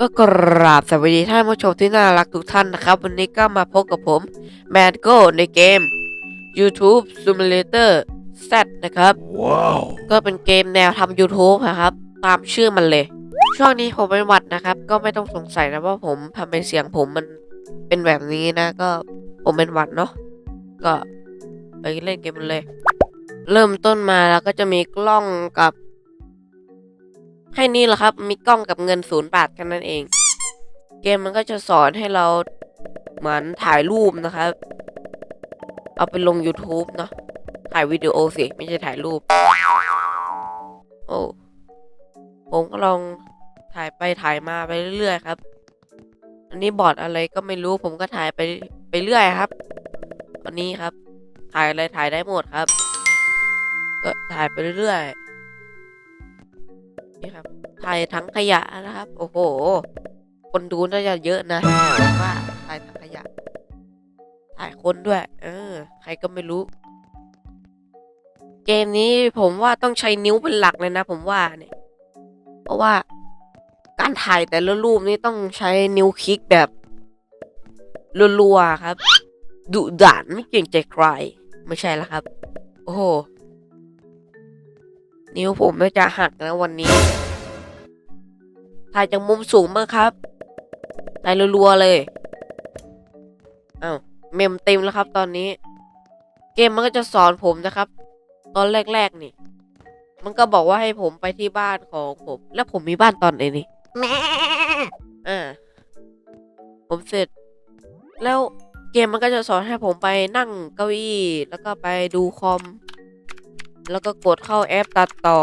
ก็กราบสวัสดีท่านผู้ชมที่น่ารักทุกท่านนะครับ วันนี้ก็มาพบกับผมแมนโกในเกม YouTube Simulator Z นะครับ Wow. ก็เป็นเกมแนวทำ YouTube นะครับ ตามชื่อมันเลย ช่วงนี้ผมเป็นหวัดนะครับ ก็ไม่ต้องสงสัยนะว่าผมทำไมเสียงผมมันเป็นแบบนี้นะ ก็ผมเป็นหวัดเนาะก็ไปเล่นเกมมันเลย เริ่มต้นมาแล้วก็จะมีกล้องกับ แค่นี้แหละครับ มีกล้องกับเงินศูนย์บาทแค่นั้นเอง เกมมันก็จะสอนให้เราเหมือนถ่ายรูปนะครับ เอาไปลง YouTube เนาะถ่ายวิดีโอสิ ไม่ใช่ถ่ายรูป โอ้ผมก็ลองถ่ายไปถ่ายมาไปเรื่อยๆครับ อันนี้บอร์ดอะไรก็ไม่รู้ผมก็ถ่ายไปไปเรื่อยครับอันนี้ครับ ถ่ายอะไรถ่ายได้หมดครับ ก็ถ่ายไปเรื่อยๆ นี่ครับถ่ายทั้งขยะนะครับ โอ้โห คนดูน่าจะเยอะนะว่าถ่ายทั้งขยะถ่ายคนด้วย เออ ใครก็ไม่รู้ เกมนี้ผมว่าต้องใช้นิ้วเป็นหลักเลยนะ ผมว่าเนี่ย เพราะว่าการถ่ายแต่ละรูปนี่ต้องใช้นิ้วคลิกแบบรัวๆครับดุดันไม่เกรงใจใคร ไม่ใช่ละครับ โอ้โห นิ้วผมน่จะหักนะวันนี้ ถ่ายจากมุมสูงมากครับ ถ่ายรัวๆเลยอ้าวเมมเต็มแล้วครับตอนนี้ เกมมันก็จะสอนผมนะครับ ตอนแรกๆนี่ มันก็บอกว่าให้ผมไปที่บ้านของผม แล้วผมมีบ้านตอนไหนนี่แม่อ่าผมเสร็จ แล้วเกมมันก็จะสอนให้ผมไปนั่งเก้าอี้ แล้วก็ไปดูคอม แล้วก็กดเข้าแอปตัดต่อ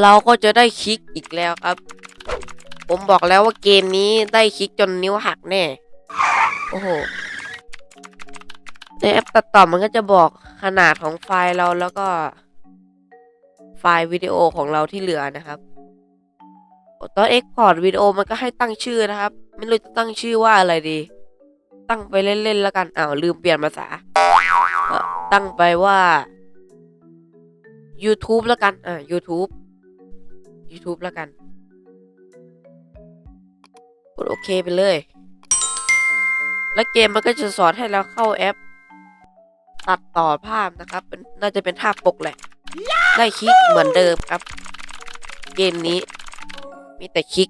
เราก็จะได้คลิกอีกแล้วครับ ผมบอกแล้วว่าเกมนี้ได้คลิกจนนิ้วหักแน่ โอ้โห ในแอปตัดต่อมันก็จะบอกขนาดของไฟล์เราแล้วก็ ไฟล์วิดีโอของเราที่เหลือนะครับตอนเอ็กพอร์ตวิดีโอมันก็ให้ตั้งชื่อนะครับ ไม่รู้จะตั้งชื่อว่าอะไรดี ตั้งไปเล่นๆแล้วกันอ้าวลืมเปลี่ยนภาษา ตั้งไปว่า YouTube แล้วกัน อ่า YouTube YouTube แล้วกันกดโอเคไปเลย แล้วเกมมันก็จะสอนให้เราเข้าแอป ตัดต่อภาพนะครับ เป็นน่าจะเป็นภาพปกแหละ ได้คลิกเหมือนเดิมครับ เกมนี้ มีแต่คลิก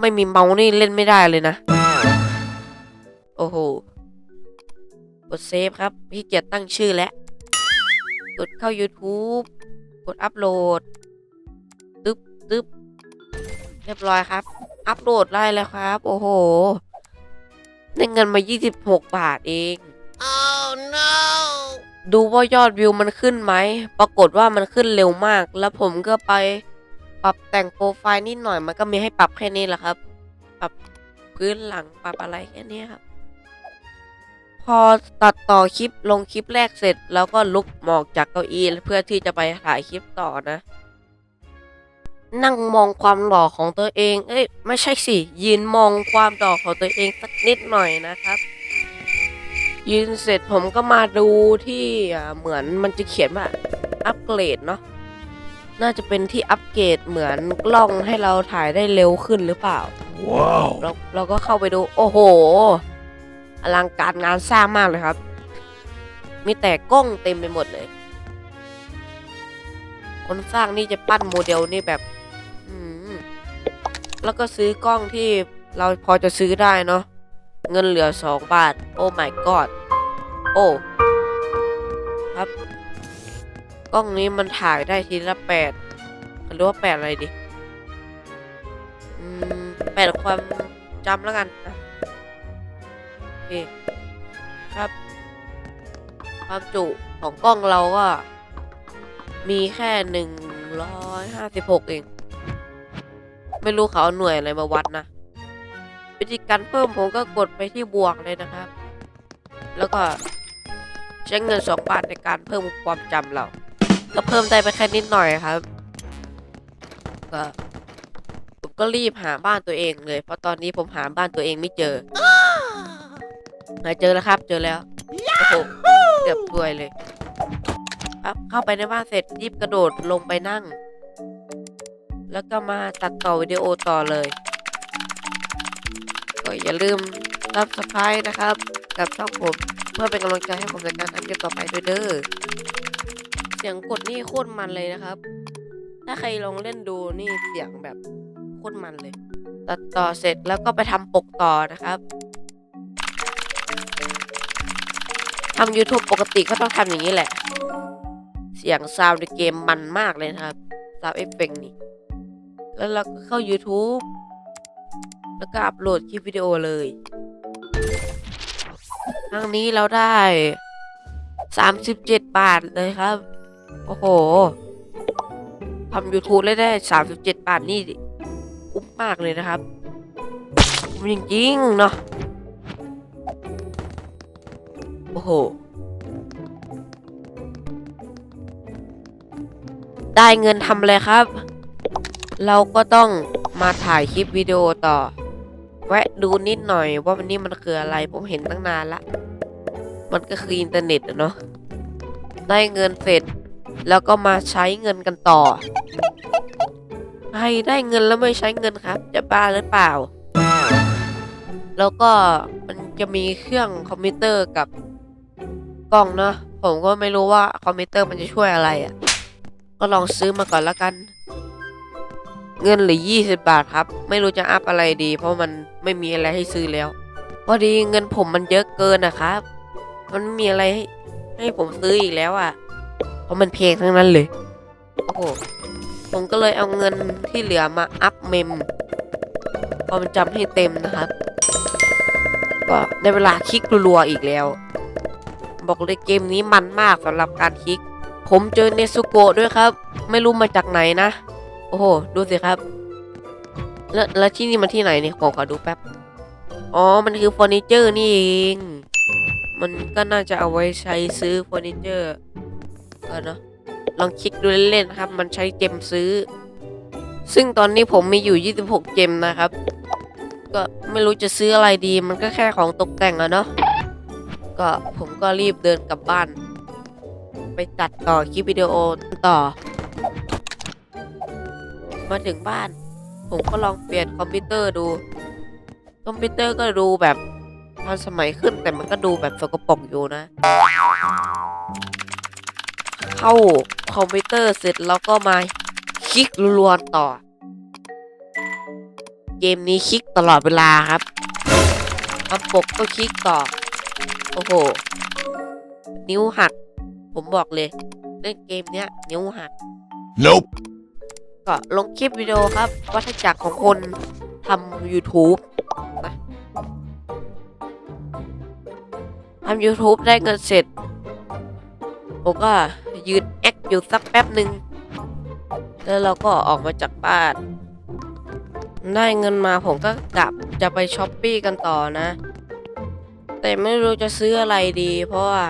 ไม่มีเมาส์นี่เล่นไม่ได้เลยนะ โอ้โห กดเซฟครับ พี่เกียรตั้งชื่อแล้ว กดเข้า YouTube กดอัปโหลดตึ๊บตึ๊บเรียบร้อยครับ อัปโหลดได้แล้วครับ โอ้โห ได้เงินมา 26 บาทเอง Oh no. ดูว่ายอดวิวมันขึ้นไหม ปรากฏว่ามันขึ้นเร็วมาก แล้วผมก็ไปปรับแต่งโปรไฟล์นิดหน่อย มันก็มีให้ปรับแค่นี้แหละครับ ปรับพื้นหลังปรับอะไรแค่นี้ครับพ อตัดต่อคลิปลงคลิปแรกเสร็จ แล้วก็ลุกหมอกจากเก้าอี้เพื่อที่จะไปถ่ายคลิปต่อนะ นั่งมองความหล่อของตัวเอง เอ้ยไม่ใช่สิยืนมองความหล่อของตัวเองสักนิดหน่อยนะครับ ยืนเสร็จผมก็มาดูที่อ่าเหมือนมันจะเขียนว่าอัปเกรดเนาะน่าจะเป็นที่อัปเกรดเหมือนกล้องให้เราถ่ายได้เร็วขึ้นหรือเปล่า Wow. เราเราก็เข้าไปดู โอ้โห อลังการงานสร้างมากเลยครับ มีแต่กล้องเต็มไปหมดเลย คนสร้างนี่จะปั้นโมเดลนี่แบบแล้วก็ซื้อกล้องที่เราพอจะซื้อได้เนาะเงินเหลือสองบาท โอ้ my god โอ้ครับ กล้องนี้มันถ่ายได้ทีละแปดหรือว่าแปดอะไรดิแปดความจำแล้วกันนะ เคครับ ความจุของกล้องเราก็ มีแค่หนึ่งร้อยห้าสิบหกเอง ไม่รู้เขาเหน่วยอะไรมาวัดนะวิธีการเพิ่มผมก็กดไปที่บวกเลยนะครับ แล้วก็ใช้เงินสองบาทในการเพิ่มความจำเรา ก็เพิ่มได้ไปแค่นิดหน่อยครับ ก็ผมก็รีบหาบ้านตัวเองเลย เพราะตอนนี้ผมหาบ้านตัวเองไม่เจอ เจอแล้วครับ เจอแล้วโอ้โหเกือบรวยเลยครับเข้าไปในบ้านเสร็จรีบกระโดดลงไปนั่ง แล้วก็มาตัดต่อวิดีโอต่อเลยก็อย่าลืม subscribe นะครับ กับช่องผมเพื่อเป็นกำลังใจให้ผมในการทำคลิปต่อไปด้วยเด้อเสียงกดนี่โคตรมันเลยนะครับ ถ้าใครลองเล่นดูนี่เสียงแบบโคตรมันเลย ตัดต่อเสร็จแล้วก็ไปทำปกต่อนะครับ ทำ YouTube ปกติก็ต้องทำอย่างนี้แหละ เสียงซาวในเกมมันมากเลยนะครับซาวเอฟเฟกต์นี่ แล้วเราก็เข้า YouTube แล้วก็อัปโหลดคลิปวิดีโอเลยครั้งนี้เราได้ 37 บาทเลยครับ โอ้โหทำ YouTube ได้ได้ 37 บาทนี่ คุ้มมากเลยนะครับ คุ้มจริง ๆ เนาะ โอ้โห ได้เงินทำอะไรครับ เราก็ต้องมาถ่ายคลิปวิดีโอต่อ แวะดูนิดหน่อยว่าวันนี้มันคืออะไร ผมเห็นตั้งนานละ มันก็คืออินเทอร์เน็ตเนาะ ได้เงินเสร็จ แล้วก็มาใช้เงินกันต่อ ใครได้เงินแล้วไม่ใช้เงินครับ จะบ้าหรือเปล่า แล้วก็มันจะมีเครื่องคอมพิวเตอร์กับ กล้องเนาะผมก็ไม่รู้ว่าคอมพิวเตอร์มันจะช่วยอะไรอะ่ะ ก็ลองซื้อมาก่อนละกัน เงินเหลือ20 บาทครับ ไม่รู้จะอัพอะไรดี เพราะมันไม่มีอะไรให้ซื้อแล้วพอดีเงินผมมันเยอะเกินนะครับ มันไม่มีอะไรให้ให้ผมซื้ออีกแล้วอะ่ะ เพราะมันเพลงทั้งนั้นเลย โอ้โหผมก็เลยเอาเงินที่เหลือมาอัพเมมพอมันจำให้เต็มนะครับ ก็ได้เวลาคลิกรัวๆอีกแล้ว บอกเลยเกมนี้มันมากสำหรับการคลิก ผมเจอเนซุโกะด้วยครับ ไม่รู้มาจากไหนนะ โอ้โห ดูสิครับ แล้วแล้วที่นี่มันที่ไหนเนี่ยขอขอดูแป๊บ อ๋อ มันคือเฟอร์นิเจอร์นี่เอง มันก็น่าจะเอาไว้ใช้ซื้อเฟอร์นิเจอร์เออเนาะลองคลิกดูเล่นๆครับ มันใช้เจมซื้อ ซึ่งตอนนี้ผมมีอยู่ 26เจมนะครับ ก็ไม่รู้จะซื้ออะไรดี มันก็แค่ของตกแต่งอะเนาะ ก็ผมก็รีบเดินกลับบ้าน ไปตัดต่อคลิปวิดีโอต่อ มาถึงบ้าน ผมก็ลองเปลี่ยนคอมพิวเตอร์ดู คอมพิวเตอร์ก็ดูแบบทันสมัยขึ้นแต่มันก็ดูแบบสกปรกอยู่นะ เข้าคอมพิวเตอร์เสร็จแล้วก็มาคลิกรัวๆต่อ เกมนี้คลิกตลอดเวลาครับทำปกก็คลิกต่อ โอ้โห นิ้วหัก ผมบอกเลยเล่นเกมเนี้ย นิ้วหัก Nope. ก็ลงคลิปวิดีโอครับ วัฏจักรของคนทำ YouTube นะทำ YouTube ได้เงินเสร็จ ผมก็ยืนแอคอยู่สักแป๊บหนึ่งแล้วเราก็ออกมาจากบ้าน ได้เงินมาผมก็กลับจะไปช้อปปี้กันต่อนะ แต่ไม่รู้จะซื้ออะไรดี เพราะว่า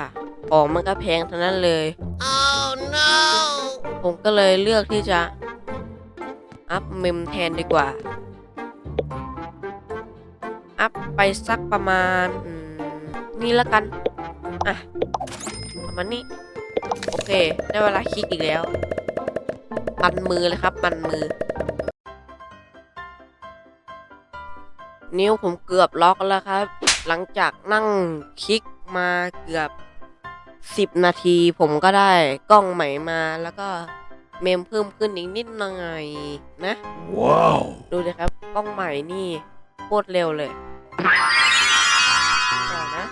ของมันก็แพงทั้งนั้นเลย Oh no. ผมก็เลยเลือกที่จะ อัพเมมแทนดีกว่า อัพไปสักประมาณอืมนี่ละกัน อะ ประมาณนี้ โอเค ได้เวลาคลิกอีกแล้วมันมือเลยครับ มันมือ นิ้วผมเกือบล็อกแล้วครับ หลังจากนั่งคลิกมาเกือบ 10 นาทีผมก็ได้กล้องใหม่มาแล้วก็เมมเพิ่มขึ้นอีกนิดหน่อยนะ Wow. ดูเลยครับ กล้องใหม่นี่โคตรเร็วเลยต่อนะ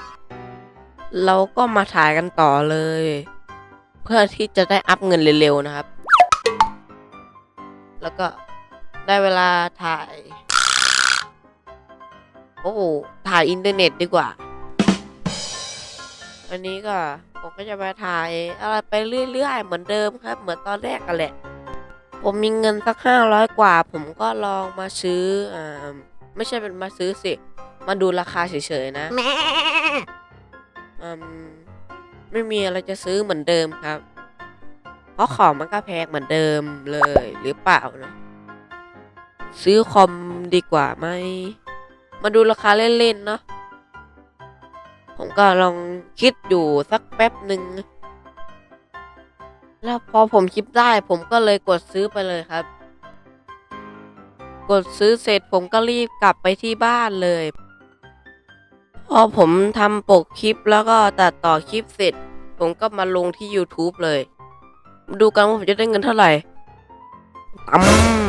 เราก็มาถ่ายกันต่อเลย เพื่อที่จะได้อัพเงินเร็วๆนะครับ แล้วก็ได้เวลาถ่าย โอ้โหถ่ายอินเทอร์เน็ตดีกว่า อันนี้ก็ผมก็จะมาถ่ายอะไรไปเรื่อยๆ เหมือนเดิมครับ เหมือนตอนแรกกันแหละ ผมมีเงินสักห้าร้อยกว่า ผมก็ลองมาซื้ออ่าไม่ใช่เป็นมาซื้อสิ มาดูราคาเฉยๆนะอืมไม่มีอะไรจะซื้อเหมือนเดิมครับ เพราะของมันก็แพงเหมือนเดิมเลยหรือเปล่านะ ซื้อคอมดีกว่าไหม มาดูราคาเล่นๆเนาะผมก็ลองคิดอยู่สักแป๊บหนึ่ง แล้วพอผมคิดได้ผมก็เลยกดซื้อไปเลยครับ กดซื้อเสร็จผมก็รีบกลับไปที่บ้านเลย พอผมทำปกคลิปแล้วก็ตัดต่อคลิปเสร็จ ผมก็มาลงที่ YouTube เลย ดูกันว่าผมจะได้เงินเท่าไหร่ตั้ม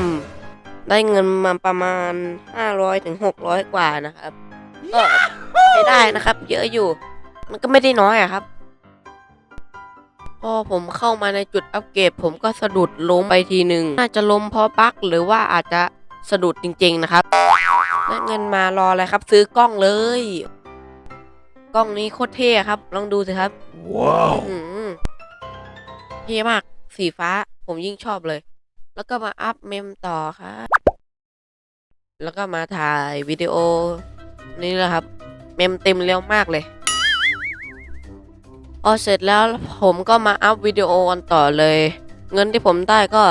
ได้เงินมาประมาณ 500ถึง600 กว่านะครับ ก็ใช้ได้นะครับ เยอะอยู่ มันก็ไม่ได้น้อยอะครับ พอผมเข้ามาในจุดอัปเกรดผมก็สะดุดล้มไปทีหนึ่งน่าจะล้มเพราะบั๊กหรือว่าอาจจะสะดุดจริง ๆ นะครับได้เงินมารออะไรครับ ซื้อกล้องเลย กล้องนี้โคตรเท่ครับ ลองดูสิครับ Wow. อืมเท่มากสีฟ้าผมยิ่งชอบเลย แล้วก็มาอัพเมมต่อครับ แล้วก็มาถ่ายวิดีโอ นี่แหละครับ เมมเต็มเร็วมากเลยพอเสร็จแล้วผมก็มาอัพวิดีโอกันต่อเลย เงินที่ผมได้ก็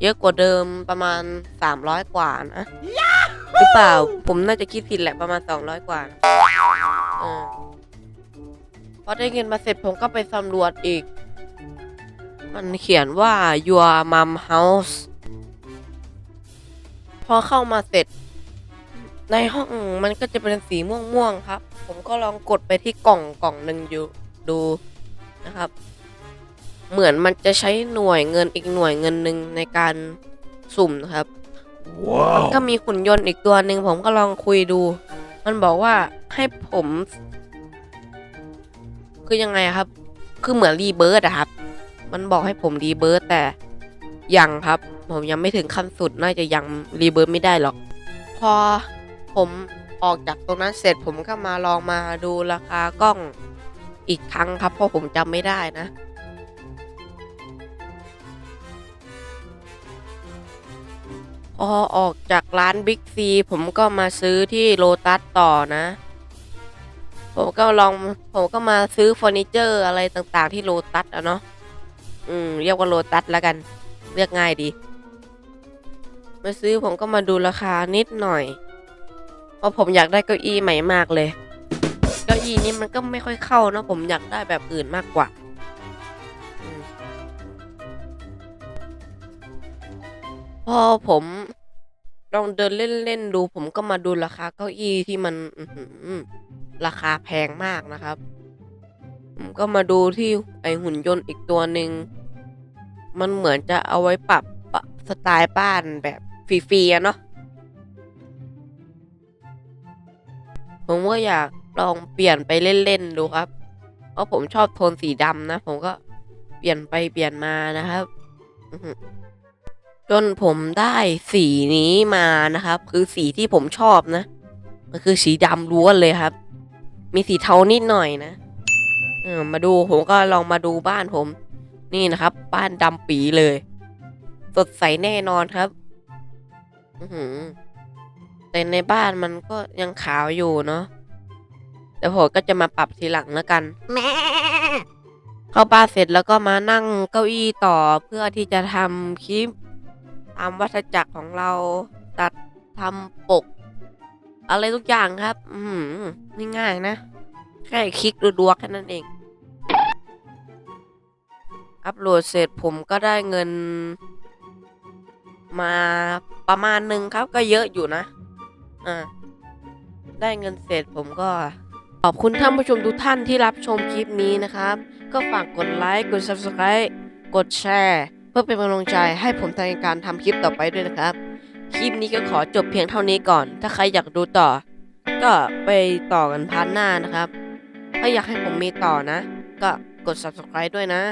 เยอะกว่าเดิมประมาณ 300 กว่านะหรือเปล่าผมน่าจะคิดผิดแหละประมาณ 200 กว่าอพอได้เงินมาเสร็จผมก็ไปสำรวจอีก มันเขียนว่า your mom house พอเข้ามาเสร็จ ในห้องมันก็จะเป็นสีม่วงๆครับ ผมก็ลองกดไปที่กล่องกล่องหนึ่งอยู่ดูนะครับ เหมือนมันจะใช้หน่วยเงินอีกหน่วยเงินหนึ่งในการสุ่มนะครับ Wow. ก็มีหุ่นยนต์อีกตัวหนึ่งผมก็ลองคุยดู มันบอกว่าให้ผม คือยังไงอะครับ คือเหมือนรีเบิร์ดอะครับ มันบอกให้ผมรีเบิร์ดแต่ยังครับ ผมยังไม่ถึงขั้นสุดน่าจะยังรีเบิร์ดไม่ได้หรอก พอผมออกจากตรงนั้นเสร็จผมก็มาลองมาดูราคากล้องอีกครั้งครับ เพราะผมจำไม่ได้นะพอออกจากร้านบิ๊กซีผมก็มาซื้อที่โลตัสต่อนะ ผมก็ลองผมก็มาซื้อเฟอร์นิเจอร์อะไรต่างๆที่โลตัสอะเนาะ อืมเรียกว่าโลตัสแล้วกัน เรียกง่ายดี มาซื้อผมก็มาดูราคานิดหน่อย เพราะผมอยากได้เก้าอี้ใหม่มากเลย เก้าอี้นี้มันก็ไม่ค่อยเข้านะผมอยากได้แบบอื่นมากกว่าอพอผมลองเดินเล่นๆดู ผมก็มาดูราคาเก้าอี้ที่มันราคาแพงมากนะครับ ผมก็มาดูที่ไอหุ่นยนต์อีกตัวหนึ่ง มันเหมือนจะเอาไว้ปรับปะสไตล์บ้านแบบฟรีๆอะเนาะผมก็อยากลองเปลี่ยนไปเล่นๆดูครับ เพราะผมชอบโทนสีดำนะ ผมก็เปลี่ยนไปเปลี่ยนมานะครับจนผมได้สีนี้มานะครับ คือสีที่ผมชอบนะ มันคือสีดำล้วนเลยครับ มีสีเทานิดหน่อยนะมาดูผมก็ลองมาดูบ้านผม นี่นะครับ บ้านดำปีเลย สดใสแน่นอนครับ อืแต่ในบ้านมันก็ยังขาวอยู่เนาะแต่ผมก็จะมาปรับทีหลังแล้วกันเข้าบ้านเสร็จแล้วก็มานั่งเก้าอี้ต่อเพื่อที่จะทำคลิปตามวัฏจักรของเราตัดทำปก อะไรทุกอย่างครับ อืมง่ายๆนะ แค่คลิกรัวๆแค่นั้นเอง อัปโหลดเสร็จผมก็ได้เงิน มาประมาณหนึ่งครับก็เยอะอยู่นะอ่าได้เงินเสร็จผมก็ขอบคุณท่านผู้ชมทุกท่านที่รับชมคลิปนี้นะครับ ก็ฝากกดไลค์กด subscribe กดแชร์ เพื่อเป็นกำลังใจให้ผมในการทำคลิปต่อไปด้วยนะครับ คลิปนี้ก็ขอจบเพียงเท่านี้ก่อน ถ้าใครอยากดูต่อ ก็ไปต่อกันพาร์ทหน้านะครับ ถ้าอยากให้ผมมีต่อนะ ก็กด subscribe ด้วยนะ